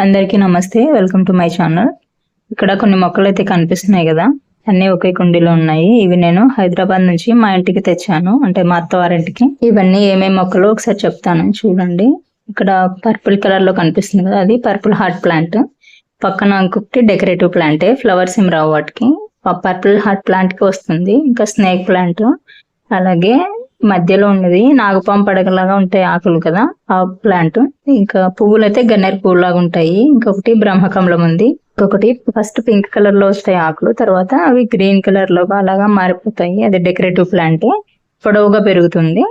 అందరికీ నమస్తే. Welcome to my channel ఇక్కడ కొన్ని మొక్కలు అయితే కనిపిస్తున్నాయి కదా. అన్ని ఒకే కుండీలో ఉన్నాయి. ఇవి నేను హైదరాబాద్ నుంచి మా ఇంటికి తెచ్చాను. అంటే మా అత్తవారింటికి ఇవన్నీ ఏమేమి మొక్కలు? ఒకసారి చెప్తాను. చూడండి. ఇక్కడ పర్పుల్ కలర్లో కనిపిస్తుంది కదా. అది పర్పుల్ హార్ట్ ప్లాంట్. పక్కన ఇంకొకటి డెకరేటివ్ ప్లాంటే. ఫ్లవర్స్ ఏం రావు వాటికి. పర్పుల్ హార్ట్ ప్లాంట్కి వస్తుంది. ఇంకా స్నేక్ ప్లాంట్. అలాగే మధ్యలో ఉన్నది. నాగపాం పడగలాగా ఉంటాయి ఆకులు కదా ఆ ప్లాంట్ ఇంకా పువ్వులు అయితే గన్నేరు పువ్వులాగా ఉంటాయి. ఇంకొకటి బ్రహ్మకమలం ఉంది. ఇంకొకటి ఫస్ట్ పింక్ కలర్లో వస్తాయి ఆకులు. తర్వాత అవి గ్రీన్ కలర్లో అలాగా మారిపోతాయి. అది డెకరేటివ్ ప్లాంట్ పొడవుగా పెరుగుతుంది.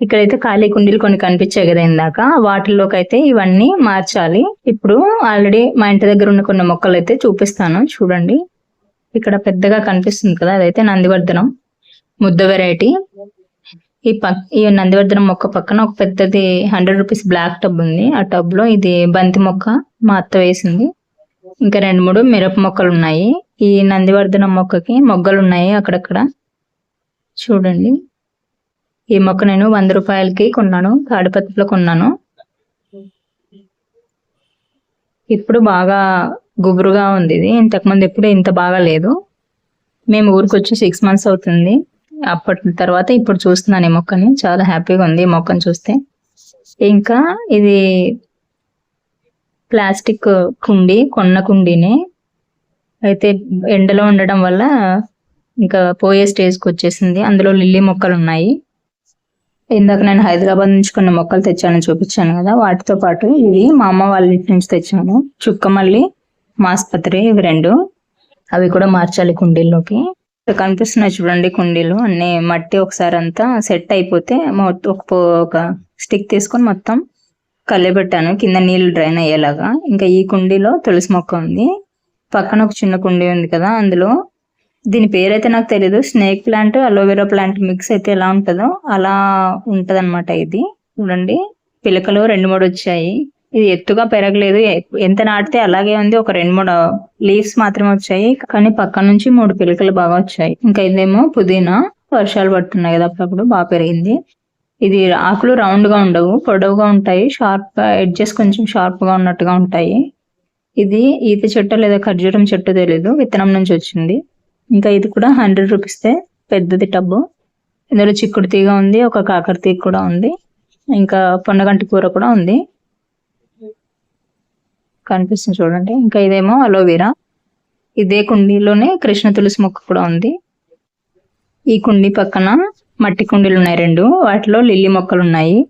ఇక్కడైతే ఖాళీ కుండీలు కొన్ని కనిపించాయి కదా ఇందాక. వాటిల్లోకి అయితే ఇవన్నీ మార్చాలి. ఇప్పుడు ఆల్రెడీ మా ఇంటి దగ్గర ఉన్న కొన్ని మొక్కలు అయితే చూపిస్తాను. చూడండి. ఇక్కడ పెద్దగా కనిపిస్తుంది కదా అదైతే నందివర్ధనం. ముద్ద వెరైటీ ఈ పక్ ఈ నందివర్ధనం మొక్క పక్కన ఒక పెద్దది హండ్రెడ్ రూపీస్ బ్లాక్ టబ్ ఉంది. ఆ టబ్లో ఇది బంతి మొక్క మా అత్త వేసింది. ఇంకా రెండు మూడు మిరప మొక్కలు ఉన్నాయి. ఈ నందివర్ధనం మొక్కకి మొగ్గలు ఉన్నాయి అక్కడక్కడ. చూడండి. ఈ మొక్క నేను వంద రూపాయలకి కొన్నాను. తాడిపత్రిలో కొన్నాను. ఇప్పుడు బాగా గుబురుగా ఉంది ఇది. ఇంతకుముందు ఎప్పుడు ఇంత బాగా లేదు. మేము ఊరికి వచ్చి సిక్స్ మంత్స్ అవుతుంది. అప్పటి తర్వాత ఇప్పుడు చూస్తున్నాను ఈ మొక్కని. చాలా హ్యాపీగా ఉంది ఈ మొక్కను చూస్తే. ఇంకా ఇది ప్లాస్టిక్ కుండి కొన్న కుండీని. అయితే ఎండలో ఉండడం వల్ల ఇంకా పోయే స్టేజ్కి వచ్చేసింది. అందులో లిల్లీ మొక్కలు ఉన్నాయి. ఇందాక నేను హైదరాబాద్ నుంచి కొన్ని మొక్కలు తెచ్చాను చూపించాను కదా. వాటితో పాటు ఇవి మా అమ్మ వాళ్ళ ఇంటి నుంచి తెచ్చాను. చుక్కమల్లి మాస్పత్రి ఇవి రెండు. అవి కూడా మార్చాలి కుండీల్లోకి. ఇక్కడ కనిపిస్తున్నాయి చూడండి కుండీలు. అన్ని మట్టి ఒకసారి అంతా సెట్ అయిపోతే మొత్తం ఒక ఒక స్టిక్ తీసుకొని మొత్తం కళ్ళబెట్టాను కింద నీళ్ళు డ్రైన్ అయ్యేలాగా. ఇంకా ఈ కుండీలో తులసి మొక్క ఉంది. పక్కన ఒక చిన్న కుండీ ఉంది కదా అందులో. దీని పేరైతే నాకు తెలియదు snake plant aloe vera plant mix అయితే ఎలా ఉంటుందో అలా ఉంటదన్నమాట ఇది. చూడండి. పిలకలు రెండు మూడు వచ్చాయి. ఇది ఎత్తుగా పెరగలేదు. ఎంత నాటితే అలాగే ఉంది. ఒక రెండు మూడు లీవ్స్ మాత్రమే వచ్చాయి. కానీ పక్క నుంచి మూడు పిలకలు బాగా వచ్చాయి. ఇంకా ఇదేమో పుదీనా. వర్షాలు పడుతున్నాయి కదా అప్పుడప్పుడు బాగా పెరిగింది. ఇది ఆకులు రౌండ్గా ఉండవు. పొడవుగా ఉంటాయి. షార్ప్ ఎడ్జెస్ కొంచెం షార్ప్గా ఉన్నట్టుగా ఉంటాయి. ఇది ఈత చెట్టు లేదా ఖర్జూరం చెట్టు తెలీదు. విత్తనం నుంచి వచ్చింది. ఇంకా ఇది కూడా హండ్రెడ్ రూపీస్తే పెద్దది టబ్బు. ఇందులో చిక్కుడు తీగ ఉంది. ఒక కాకర తీగ కూడా ఉంది. ఇంకా పొన్నగంటి కూర కూడా ఉంది. కనిపిస్తుంది చూడండి. ఇంకా ఇదేమో అలోవెరా ఇదే కుండీలోనే కృష్ణ తులసి మొక్క కూడా ఉంది. ఈ కుండీ పక్కన మట్టి కుండీలు ఉన్నాయి రెండు. వాటిలో లిల్లీ మొక్కలు ఉన్నాయి.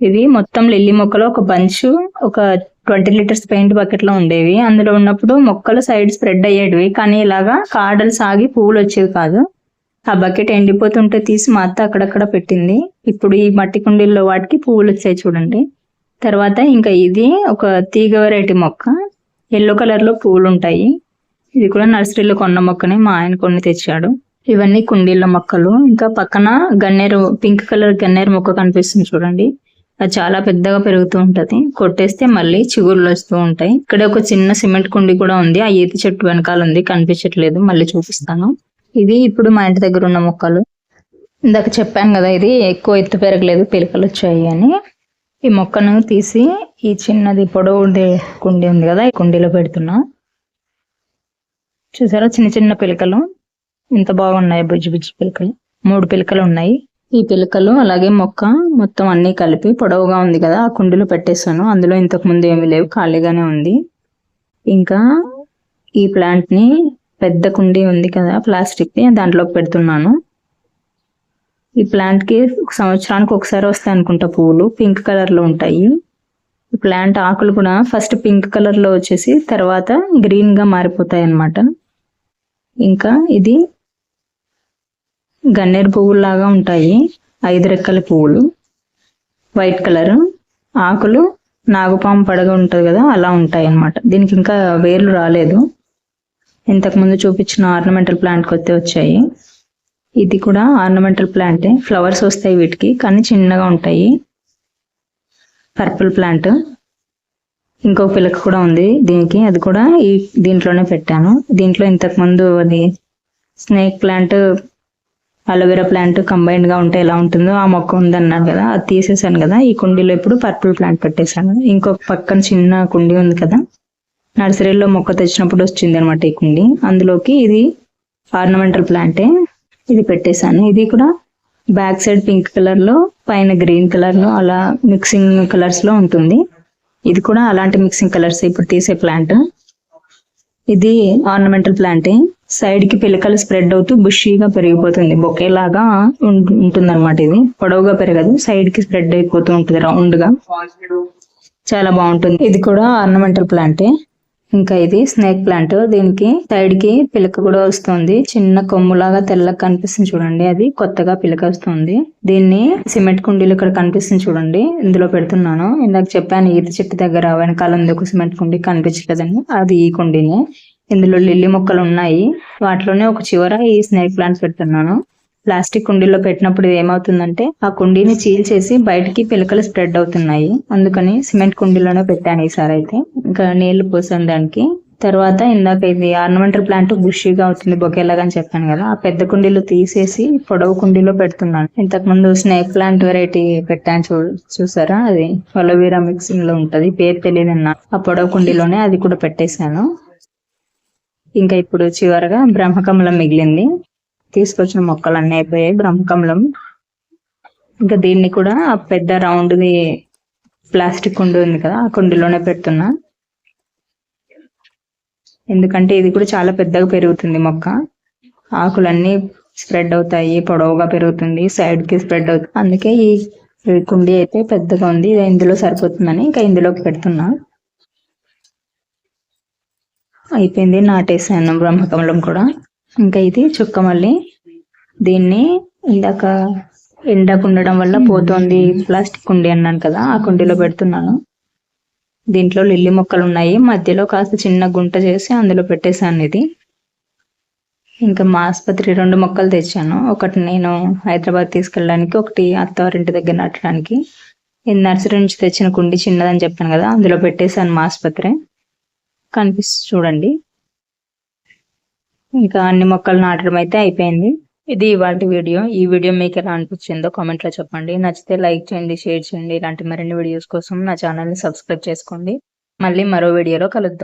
ఇది మొత్తం లిల్లీ మొక్కలు ఒక బంచ్ ఒక ట్వంటీ లీటర్స్ పెయింట్ బకెట్లో ఉండేవి. అందులో ఉన్నప్పుడు మొక్కలు సైడ్ స్ప్రెడ్ అయ్యేటివి. కానీ ఇలాగా కాడలు సాగి పువ్వులు వచ్చేవి కాదు. ఆ బకెట్ ఎండిపోతుంటే తీసి మా అత్త అక్కడక్కడ పెట్టింది. ఇప్పుడు ఈ మట్టి కుండీల్లో వాటికి పువ్వులు వచ్చాయి చూడండి. తర్వాత ఇంకా ఇది ఒక తీగ వెరైటీ మొక్క. ఎల్లో కలర్లో ఉంటాయి ఇది కూడా నర్సరీలో కొన్న మొక్కని మా ఆయన కొన్ని తెచ్చాడు. ఇవన్నీ కుండీల మొక్కలు. ఇంకా పక్కన గన్నేరు పింక్ కలర్ గన్నేరు మొక్క కనిపిస్తుంది చూడండి. అది చాలా పెద్దగా పెరుగుతూ ఉంటది. కొట్టేస్తే మళ్ళీ చిగురులు వస్తూ ఉంటాయి. ఇక్కడ ఒక చిన్న సిమెంట్ కుండీ కూడా ఉంది. ఆ ఈత చెట్టు వెనకాల ఉంది. కనిపించట్లేదు. మళ్ళీ చూపిస్తాను. ఇది ఇప్పుడు మా ఇంటి దగ్గర ఉన్న మొక్కలు. ఇందాక చెప్పాను కదా ఇది ఎక్కువ ఎత్తు పెరగలేదు. పిలకలు వచ్చాయి అని. ఈ మొక్కను తీసి ఈ చిన్నది పొడవు ఉండే కుండీ ఉంది కదా ఈ కుండీలో పెడుతున్నా. చూసారా చిన్న చిన్న పిలకలు? ఎంత బాగున్నాయి బుజ్జి బుజ్జి పిలకలు. మూడు పిలకలు ఉన్నాయి. ఈ పిలకలు అలాగే మొక్క మొత్తం అన్ని కలిపి పొడవుగా ఉంది కదా ఆ కుండీలో పెట్టేశాను. అందులో ఇంతకు ముందు ఏమీ లేవు ఖాళీగానే ఉంది. ఇంకా ఈ ప్లాంట్ని పెద్ద కుండీ ఉంది కదా ప్లాస్టిక్ని దాంట్లోకి పెడుతున్నాను. ఈ ప్లాంట్కి సంవత్సరానికి ఒకసారి వస్తాయి అనుకుంటా పువ్వులు. పింక్ కలర్లో ఉంటాయి. ఈ ప్లాంట్ ఆకులు కూడా ఫస్ట్ పింక్ కలర్లో వచ్చేసి తర్వాత గ్రీన్గా మారిపోతాయి అన్నమాట. ఇంకా ఇది గన్నేరు పువ్వులాగా ఉంటాయి. ఐదు రెక్కల పువ్వులు. వైట్ కలర్ ఆకులు నాగుపాము పడగ ఉంటుంది కదా అలా ఉంటాయి అన్నమాట. దీనికి ఇంకా వేర్లు రాలేదు. ఇంతకు ముందు చూపించిన ఆర్నమెంటల్ ప్లాంట్ కొత్త వచ్చాయి. ఇది కూడా ఆర్నమెంటల్ ప్లాంటే ఫ్లవర్స్ వస్తాయి వీటికి కానీ చిన్నగా ఉంటాయి. పర్పుల్ ప్లాంట్ ఇంకో పిలక కూడా ఉంది దీనికి. అది కూడా ఈ దీంట్లోనే పెట్టాను. దీంట్లో ఇంతకు ముందు అది snake plant aloe vera plant కంబైన్డ్గా ఉంటే ఎలా ఉంటుందో ఆ మొక్క ఉందన్నాను కదా అది తీసేసాను కదా. ఈ కుండీలో ఇప్పుడు పర్పుల్ ప్లాంట్ పెట్టేశాను. ఇంకొక పక్కన చిన్న కుండీ ఉంది కదా. నర్సరీలో మొక్క తెచ్చినప్పుడు వచ్చింది అనమాట ఈ కుండీ. అందులోకి ఇది ఆర్నమెంటల్ ప్లాంటే ఇది పెట్టేశాను. ఇది కూడా బ్యాక్ సైడ్ పింక్ కలర్లో పైన గ్రీన్ కలర్లో అలా మిక్సింగ్ కలర్స్లో ఉంటుంది. ఇది కూడా అలాంటి మిక్సింగ్ కలర్స్ ఇప్పుడు తీసే ప్లాంట్. ఇది ఆర్నమెంటల్ ప్లాంట్. సైడ్కి పిలకలు స్ప్రెడ్ అవుతూ బుషీగా పెరిగిపోతుంది. బొకే లాగా ఉంటుంది అనమాట ఇది. పొడవుగా పెరగదు. సైడ్కి స్ప్రెడ్ అయిపోతూ ఉంటుంది రౌండ్గా చాలా బాగుంటుంది. ఇది కూడా ఆర్నమెంటల్ ప్లాంటే. ఇంకా ఇది స్నేక్ ప్లాంట్ దీనికి సైడ్కి పిలక కూడా వస్తుంది. చిన్న కొమ్ములాగా తెల్లగా కనిపిస్తుంది చూడండి. అది కొత్తగా పిలక వస్తుంది. దీన్ని సిమెంట్ కుండీలు ఇక్కడ కనిపిస్తుంది చూడండి. ఇందులో పెడుతున్నాను. ఇందాక చెప్పాను ఈత చెట్టు దగ్గర వెనకాల ఉంది ఒక సిమెంట్ కుండీ కనిపించలేదని. అది ఈ కుండీనే. ఇందులో లిల్లీ మొక్కలు ఉన్నాయి. వాటిలోనే ఒక చివర ఈ స్నేక్ ప్లాంట్ పెడుతున్నాను. ప్లాస్టిక్ కుండీలో పెట్టినప్పుడు ఏమవుతుందంటే ఆ కుండీని చీల్చేసి బయటికి పిలకలు స్ప్రెడ్ అవుతున్నాయి. అందుకని సిమెంట్ కుండీలోనే పెట్టాను ఈసారి అయితే. ఇంకా నీళ్ళు పోసాను దానికి. తర్వాత ఇందాక ఇది ఆర్నమెంటల్ ప్లాంట్ బుషిగా అవుతుంది బొకేలాగా అని చెప్పాను కదా. ఆ పెద్ద కుండీలో తీసేసి పొడవు కుండీలో పెడుతున్నాను. ఇంతకు ముందు స్నేక్ ప్లాంట్ వెరైటీ పెట్టాను చూ చూసారా? అది అలోవీరా మిక్సింగ్లో ఉంటది. పేరు తెలియదు ఆ పొడవు కుండీలోనే అది కూడా పెట్టేశాను. ఇంకా ఇప్పుడు చివరగా బ్రహ్మకమలం మిగిలింది. తీసుకొచ్చిన మొక్కలు అన్నీ అయిపోయాయి బ్రహ్మకమలం ఇంకా దీన్ని కూడా ఆ పెద్ద రౌండ్ది ప్లాస్టిక్ కుండి ఉంది కదా ఆ కుండీలోనే పెడుతున్నా. ఎందుకంటే ఇది కూడా చాలా పెద్దగా పెరుగుతుంది మొక్క. ఆకులన్నీ స్ప్రెడ్ అవుతాయి పొడవుగా పెరుగుతుంది సైడ్కి స్ప్రెడ్ అవుతుంది. అందుకే ఈ కుండీ అయితే పెద్దగా ఉంది ఇది ఇందులో సరిపోతుందని ఇంకా ఇందులోకి పెడుతున్నా. అయిపోయింది నాటేసాను బ్రహ్మకమలం కూడా. ఇంకా ఇది చుక్క మళ్ళీ. దీన్ని ఇందాక ఎండకు ఉండడం వల్ల పోతుంది ప్లాస్టిక్ కుండీ అన్నాను కదా ఆ కుండీలో పెడుతున్నాను. దీంట్లో లిల్లీ మొక్కలు ఉన్నాయి. మధ్యలో కాస్త చిన్న గుంట చేసి అందులో పెట్టేశాను ఇది. ఇంకా మా ఆసుపత్రి రెండు మొక్కలు తెచ్చాను. ఒకటి నేను హైదరాబాద్ తీసుకెళ్ళడానికి ఒకటి అత్తవారింటి దగ్గర నాటడానికి. ఇది నర్సరీ నుంచి తెచ్చిన కుండి చిన్నదని చెప్పాను కదా అందులో పెట్టేశాను మా ఆసుపత్రి. కనిపిస్తుంది చూడండి. ఇంకా అన్ని మొక్కలు నాటడం అయితే అయిపోయింది. ఇది ఇవాళ వీడియో. ఈ వీడియో మీకు ఎలా అనిపించిందో కామెంట్లో చెప్పండి. నచ్చితే లైక్ చేయండి షేర్ చేయండి. ఇలాంటి మరిన్ని వీడియోస్ కోసం నా ఛానల్ని సబ్స్క్రైబ్ చేసుకోండి. మళ్ళీ మరో వీడియోలో కలుద్దాం.